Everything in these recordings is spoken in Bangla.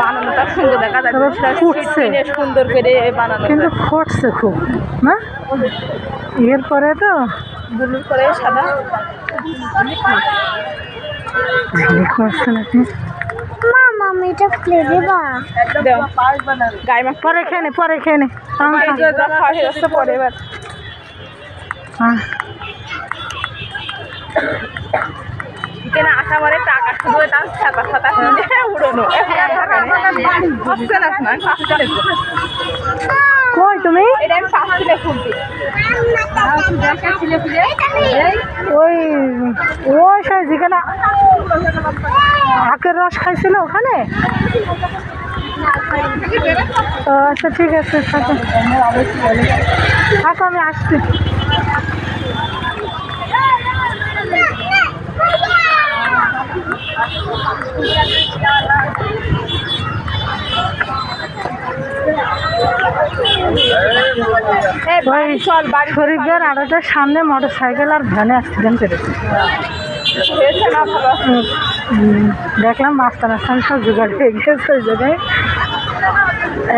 বানানোটা সুন্দর দেখা ফুটছে। সুন্দর করে বানানো কিন্তু ফুটছে খুব না? এরপরে তো? ব্লু করে সাদা পরে খেয়ে নে পরে খেয়ে নে। হয়ে যাচ্ছে পরে কেন আশা করে টাকা শুধু তার ছাতা ছাতা কিনে উড়ানো। কই তুমি? এটা ওই ওই যেখানে আখের রস খাইছিল ওখানে? ও, আচ্ছা ঠিক আছে থাকো থাকো আমি আসছি। ওই শরীফদের আড়াটার সামনে মোটর সাইকেল আর ভ্যানে অ্যাক্সিডেন্ট করেছে। দেখলাম মাস্টার মাস্টার সব জোগাড় হয়ে গেছে ওই জায়গায়।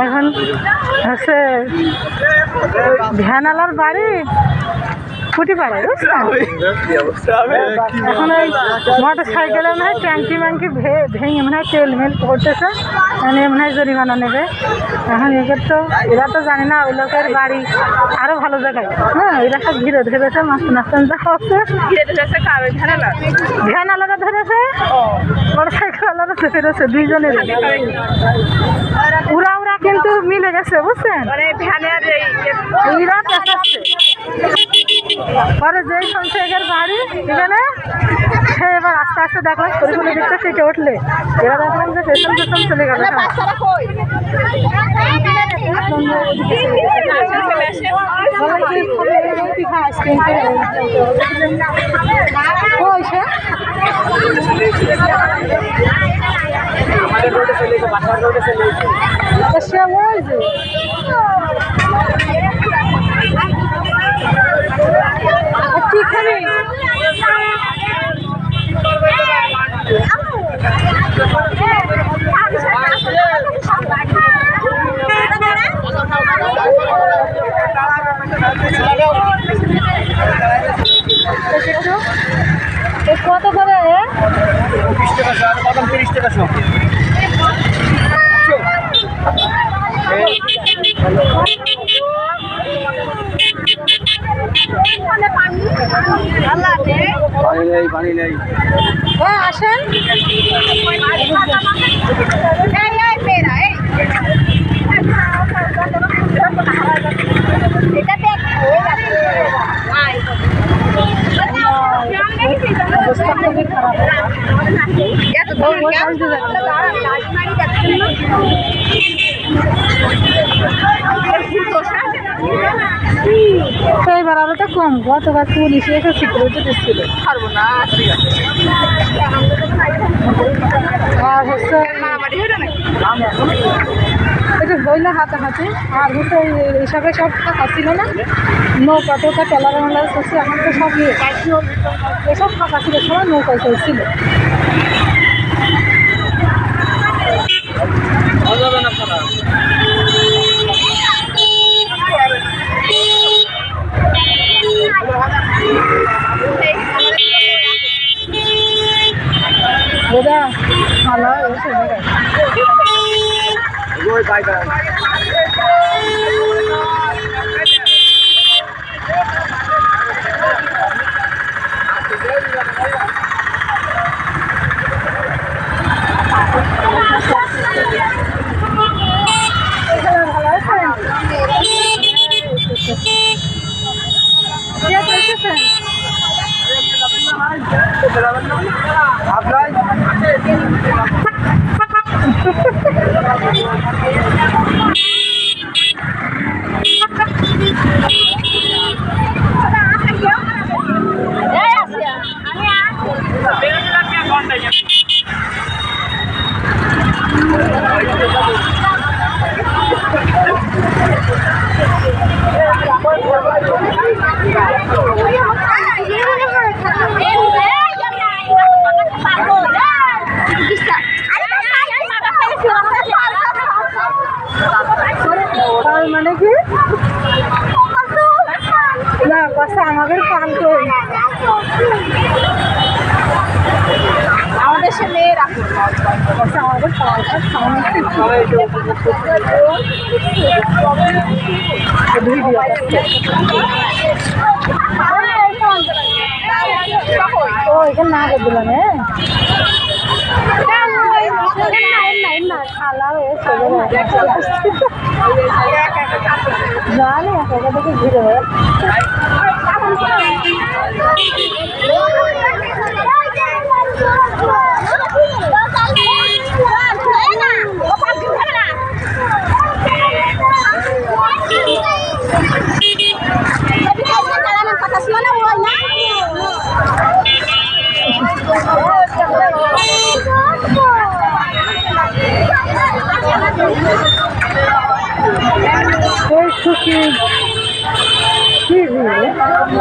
এখন হচ্ছে ভ্যানালার বাড়ি ফুটি পাড়ায় বুঝলেন এখন ওই মোটর সাইকেলে মনে হয় ট্যাঙ্কি ম্যাঙ্কি ভেঙে মনে হয় তেল মেল পড়তেছে মানে মনে হয় জরিমানা নেবে। এখন এদের তো এরা তো জানে না ওই লোকের বাড়ি আরও ভালো জায়গায়। হ্যাঁ এরা সব ঘিরে ধরেছে মাস্টার মাস্টার যা হচ্ছে। ভ্যান আলাদা ধরেছে? মোটর সাইকেল আলাদা ধরেছে দুইজনের উড়া উড়া কিন্তু মিলে গেছে বুঝছেন? এরা পেঁচাচ্ছে পরে যেই সংসারের বাড়ি এখানে? সে এবার আস্তে আস্তে দেখলাম শরীরে দিকটা সিটে উঠলে। এরা দেখলাম যে পেছন পেছন চলে গেল সে ওই যে আর কি খাবি এ কত করে এ? পানি নেই পানি নেই। আসেন। খারাপ। এবার আরও তো কম গতকাল পুলিশ এসে সিকিউরিটি দিচ্ছিল পারব না আর হচ্ছে মারামারি হলো নাকি হাতে হাতে আর হচ্ছে এইসবে সব টাকা ছিল না। নৌকা টোকা চলার মালার করছে এখন তো সব ইয়ে। এসব ফাঁকা ছিল, সবাই নৌকায় চলছিল বোঝা ভালো এসে ওই বাইক ভালো আছেন কে এসেছেন আপনার? না কষ্ট আমাদের পান কই আমাদের সে মেয়েরা। কষ্ট আমাদের পানটা ও এখানে না করে দিলাম হ্যাঁ খালা হয়েছে জানি একা একা দেখে ঘুরে খুশি কি ভিড় সবাই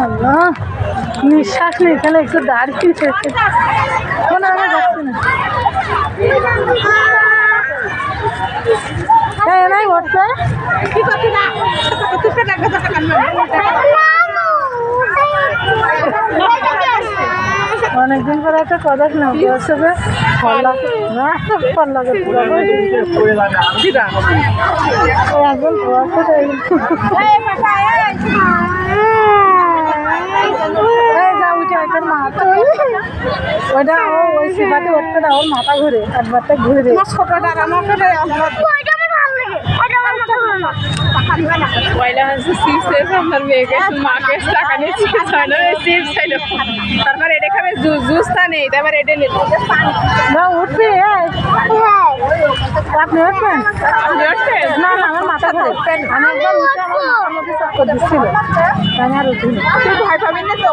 আল্লাহ নিঃশ্বাস নেই এখানে একটু দাঁড়িয়ে কোনো আমি যাচ্ছি না এই নাই উঠছে কি করছি না তুই টাকা টাকা অনেকদিন পরে একটা কথা শোনা বলছে যে ফল্লা না ফল্লাকে পুরো। একজন ওটা ওই সেবাতে না ওর মাথা ঘুরে একবারটা ঘুরে ছোটটা করে পয়লা হচ্ছে চিপস আপনার মেয়েকে মাকে টাকা নিয়ে চিপস হয় না চিপস খাইলো তারপর এটা খাবে জুস জুস তা নেই তারপর এটা নিল না উঠবে আপনি উঠবেন আপনি উঠছেন? না না আমার মাথা ঘুরে আমি একবার উঠে আমার মাথার মধ্যে চক্কর দিচ্ছিল আমি আর উঠিনি তুই ভয় পাবি না তো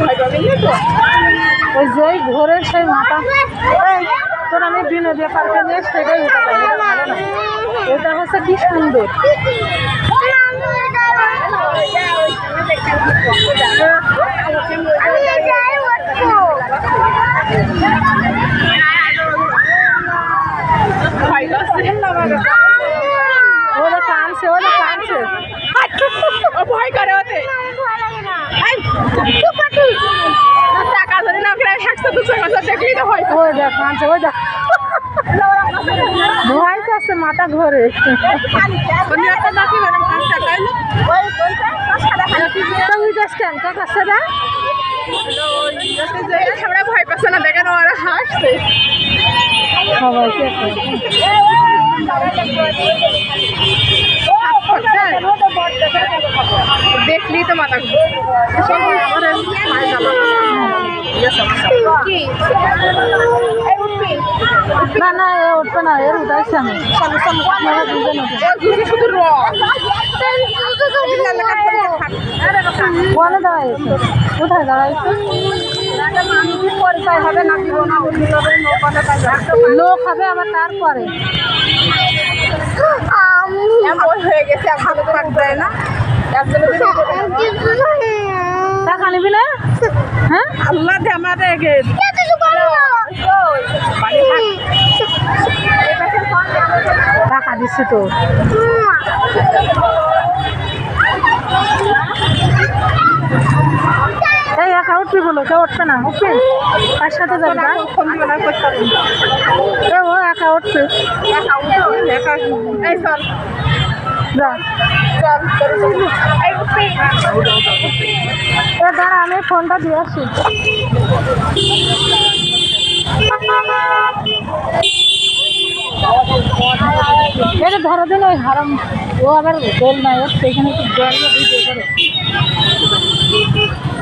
ভয় পাবি না তো ওই যেই ঘোরের সেই মাথা এই আমি বিনোদী পার্কে নিয়ে সেটাই এটা হচ্ছে কি সুন্দর। ভয় লাগছে ওরা কানছে ওরা কানছে ভয় করে ওতে। টাকা যদি না দেখলি তো ভয় ওই দেখ কানছে ওই দেখ। ভয় আছে মাথা ঘোরে অন্য একটা নাকি ম্যাডাম পাঁচ টাকা এলো তো উইটা স্ট্যান্ড আছে না আমরা ভয় পাচ্ছে না দেখেন ওরা হাসছে। সবাইকে দেখলি তো মাথা না না এ উঠবে না এর উঠাইছি আমি। শুধু দাঁড়াইছে কোথায় দাঁড়াইছে পরিচয় হবে না দিব না লোক হবে আবার তারপরে। হয়ে গেছে একজনে থাক দেয় না। টাকা নিবি না। হ্যাঁ? আল্লাহ আমাদের টাকা দিচ্ছি তো। এই একা উঠবি বলো কেউ উঠবে না ওকে? তার সাথে যাবে না ও একা এই দাঁড়া আমি ফোনটা দিয়ে আসি। এটা ধরো দিন ওই হারাম ও আবার দোল নাই ওর সেখানে একটু জল দিয়ে করে